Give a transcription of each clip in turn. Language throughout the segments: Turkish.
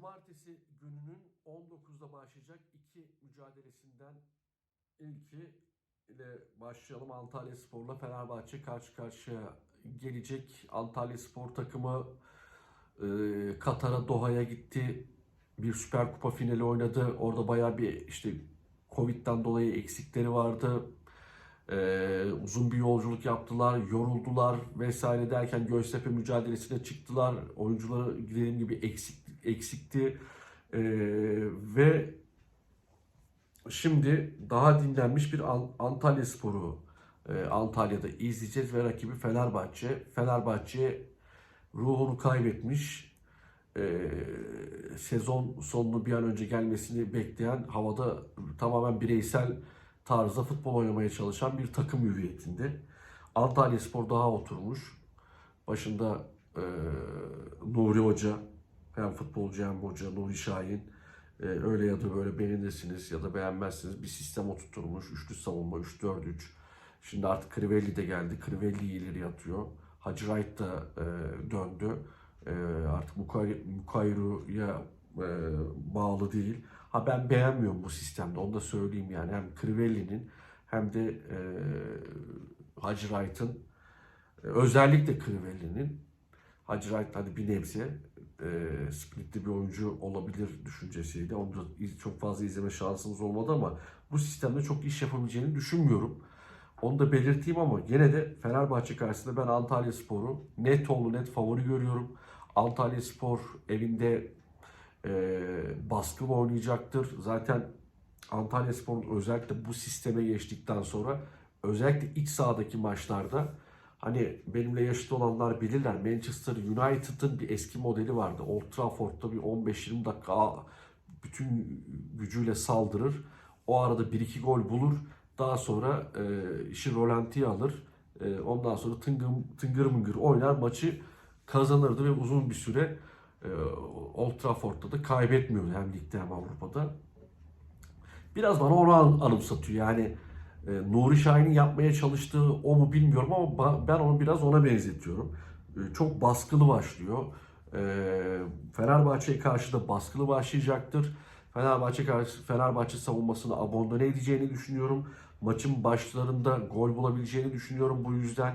Cumartesi gününün 19'da başlayacak iki mücadelesinden ilki ile başlayalım. Antalya Spor'la Fenerbahçe karşı karşıya gelecek. Antalya Spor takımı e, Katar'a, Doha'ya gitti. Bir Süper Kupa finali oynadı. Orada bayağı bir işte Covid'den dolayı eksikleri vardı. Ee, uzun bir yolculuk yaptılar, yoruldular vesaire derken Göztepe mücadelesine çıktılar. Oyuncuları dediğim gibi eksik, eksikti. Ee, ve şimdi daha dinlenmiş bir An- Antalya Sporu e, Antalya'da izleyeceğiz ve rakibi Fenerbahçe. Fenerbahçe ruhunu kaybetmiş. Ee, sezon sonunu bir an önce gelmesini bekleyen havada tamamen bireysel tarzda futbol oynamaya çalışan bir takım hüviyetinde. Antalya Spor daha oturmuş. Başında e, Nuri Hoca, hem futbolcu hem hoca Nuri Şahin. E, öyle ya da böyle beğenirsiniz ya da beğenmezsiniz bir sistem oturtmuş. Üçlü savunma, 3-4-3. Şimdi artık Crivelli de geldi. Crivelli ileri atıyor. Hacı Wright da e, döndü. E, artık Mukay- Mukayru'ya e, bağlı değil. Ha ben beğenmiyorum bu sistemde. Onu da söyleyeyim yani. Hem Crivelli'nin hem de e, Hacı Wright'ın e, özellikle Crivelli'nin Hacı Wright hani bir nebze e, sprintli bir oyuncu olabilir düşüncesiyle. Onu da çok fazla izleme şansımız olmadı ama bu sistemde çok iş yapabileceğini düşünmüyorum. Onu da belirteyim ama gene de Fenerbahçe karşısında ben Antalya Spor'u net oğlu net favori görüyorum. Antalya Spor evinde e, baskılı oynayacaktır. Zaten Antalya Spor'un özellikle bu sisteme geçtikten sonra özellikle iç sahadaki maçlarda hani benimle yaşıt olanlar bilirler Manchester United'ın bir eski modeli vardı. Old Trafford'da bir 15-20 dakika bütün gücüyle saldırır. O arada 1-2 gol bulur. Daha sonra e, işi rolantiye alır. E, ondan sonra tıngır, tıngır mıngır oynar maçı kazanırdı ve uzun bir süre e, Old Trafford'da da kaybetmiyordu hem ligde hem Avrupa'da. Biraz bana onu an- anımsatıyor. Yani e, Nuri Şahin'in yapmaya çalıştığı o mu bilmiyorum ama ben onu biraz ona benzetiyorum. E, çok baskılı başlıyor. E, Fenerbahçe'ye karşı da baskılı başlayacaktır. Fenerbahçe karşı Fenerbahçe savunmasını abandone edeceğini düşünüyorum. Maçın başlarında gol bulabileceğini düşünüyorum. Bu yüzden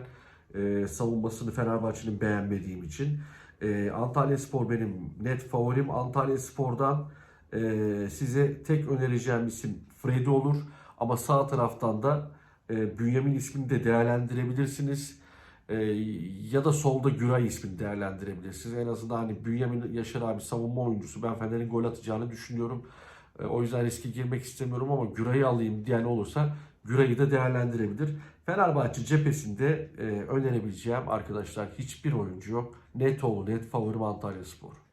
e, savunmasını Fenerbahçe'nin beğenmediğim için. E, Antalya Spor benim net favorim. Antalya Spor'dan e, size tek önereceğim isim Freddy olur. Ama sağ taraftan da e, Bünyamin ismini de değerlendirebilirsiniz. E, ya da solda Güray ismini değerlendirebilirsiniz. En azından hani Bünyamin Yaşar abi savunma oyuncusu. Ben Fener'in gol atacağını düşünüyorum. E, o yüzden riske girmek istemiyorum ama Güray'ı alayım diyen olursa Güray'ı da değerlendirebilir. Fenerbahçe cephesinde e, önerebileceğim arkadaşlar hiçbir oyuncu yok. Net oğlu net favorim Antalya Spor.